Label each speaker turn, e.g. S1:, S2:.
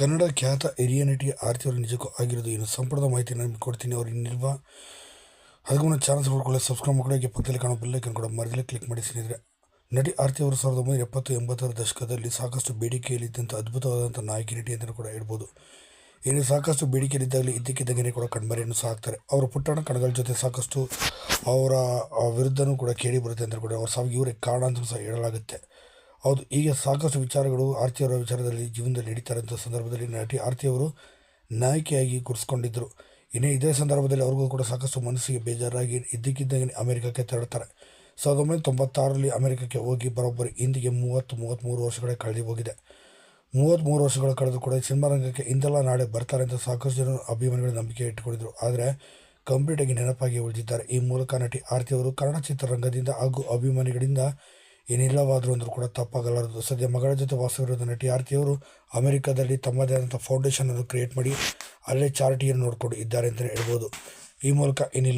S1: ಕನ್ನಡ ಖ್ಯಾತ ಹಿರಿಯ ನಟಿ ಆರತಿ ಅವರು ನಿಜಕ್ಕೂ ಆಗಿರೋದು ಏನು? ಸಂಪೂರ್ಣ ಮಾಹಿತಿ ನಾನು ಕೊಡ್ತೀನಿ. ಅವ್ರು ಇನ್ನಿಲ್ವ ಅದಕ್ಕೂ ಚಾನಲ್ಸ್ ಕೊಡ್ಕೊಳ್ಳಿ ಸಬ್ಸ್ಕ್ರೈಬ್ ಮಾಡೋಕ್ಕೆ ಪಕ್ಕದಲ್ಲಿ ಕಾಣೋ ಬೆಲ್ಲೈಕನ್ ಕೂಡ ಮರದಲ್ಲೇ ಕ್ಲಿಕ್ ಮಾಡಿ ಸ್ನೇಹಿತರೆ. ನಟಿ ಆರತಿ ಅವರು ಸಾವಿರದ ಒಂಬೈನೂರ ಎಪ್ಪತ್ತು ಎಂಬತ್ತರ ದಶಕದಲ್ಲಿ ಸಾಕಷ್ಟು ಬೇಡಿಕೆಯಲ್ಲಿದ್ದಂಥ ಅದ್ಭುತವಾದಂಥ ನಾಯಕಿ, ನಟಿ ಅಂತಲೂ ಕೂಡ ಹೇಳ್ಬೋದು. ಇನ್ನು ಸಾಕಷ್ಟು ಬೇಡಿಕೆಯಲ್ಲಿದ್ದಾಗಲೇ ಇದ್ದಕ್ಕಿದ್ದಂಗೆ ಕೂಡ ಕಣ್ಮರೆಯನ್ನು ಸಾಕ್ತಾರೆ ಹಾಕ್ತಾರೆ. ಅವರ ಪುಟ್ಟಣ ಕಣಗಳ ಜೊತೆ ಸಾಕಷ್ಟು ಅವರ ವಿರುದ್ಧನೂ ಕೂಡ ಕೇಳಿ ಬರುತ್ತೆ ಅಂತ ಕೂಡ ಅವ್ರ ಸಾವಿಗೆ ಇವರೇ ಕಾರಣ ಅಂತ ಸಹ ಹೇಳಲಾಗುತ್ತೆ. ಹೌದು ಈಗ ಸಾಕಷ್ಟು ವಿಚಾರಗಳು ಆರತಿಯವರ ವಿಚಾರದಲ್ಲಿ ಜೀವನದಲ್ಲಿ ನಡೀತಾರೆ ಅಂತ ಸಂದರ್ಭದಲ್ಲಿ ನಟಿ ಆರತಿಯವರು ನಾಯಕಿಯಾಗಿ ಗುರುಸ್ಕೊಂಡಿದ್ದರು ಇನ್ನೇ ಇದೇ ಸಂದರ್ಭದಲ್ಲಿ ಅವ್ರಿಗೂ ಕೂಡ ಸಾಕಷ್ಟು ಮನಸ್ಸಿಗೆ ಬೇಜಾರಾಗಿ ಇದ್ದಕ್ಕಿದ್ದಂಗೆ ಅಮೆರಿಕಕ್ಕೆ ತೆರಳುತ್ತಾರೆ. ಸಾವಿರದ ಒಂಬೈನೂರ ತೊಂಬತ್ತಾರರಲ್ಲಿ ಅಮೆರಿಕಕ್ಕೆ ಹೋಗಿ ಬರೋಬ್ಬರಿ ಇಂದಿಗೆ ಮೂವತ್ತು ಮೂವತ್ತ್ಮೂರು ವರ್ಷಗಳೇ ಕಳೆದು ಹೋಗಿದೆ. ಮೂವತ್ತ್ಮೂರು ವರ್ಷಗಳು ಕಳೆದು ಕೂಡ ಸಿನಿಮಾ ರಂಗಕ್ಕೆ ಇಂದೆಲ್ಲ ನಾಳೆ ಬರ್ತಾರೆ ಅಂತ ಸಾಕಷ್ಟು ಜನರು ಅಭಿಮಾನಿಗಳ ನಂಬಿಕೆ ಇಟ್ಟುಕೊಂಡಿದ್ದರು. ಆದರೆ ಕಂಪ್ಲೀಟಾಗಿ ನೆನಪಾಗಿ ಉಳಿದಿದ್ದಾರೆ. ಈ ಮೂಲಕ ನಟಿ ಆರತಿ ಅವರು ಕನ್ನಡ ಚಿತ್ರರಂಗದಿಂದ ಹಾಗೂ ಅಭಿಮಾನಿಗಳಿಂದ ಏನಿಲ್ಲವಾದರೂ ಅಂದರೂ ಕೂಡ ತಪ್ಪಾಗಲಾರದು. ಸದ್ಯ ಮಗಳ ಜೊತೆ ವಾಸವಿರೋದು ನಟಿ ಆರ್ತಿಯವರು ಅಮೆರಿಕದಲ್ಲಿ ತಮ್ಮದೇ ಆದಂಥ ಫೌಂಡೇಶನ್ ಅನ್ನು ಕ್ರಿಯೇಟ್ ಮಾಡಿ ಅಲ್ಲೇ ಚಾರಿಟಿಯನ್ನು ನೋಡಿಕೊಂಡು ಇದ್ದಾರೆ ಅಂತಲೇ ಹೇಳ್ಬೋದು. ಈ ಮೂಲಕ ಏನಿಲ್ಲ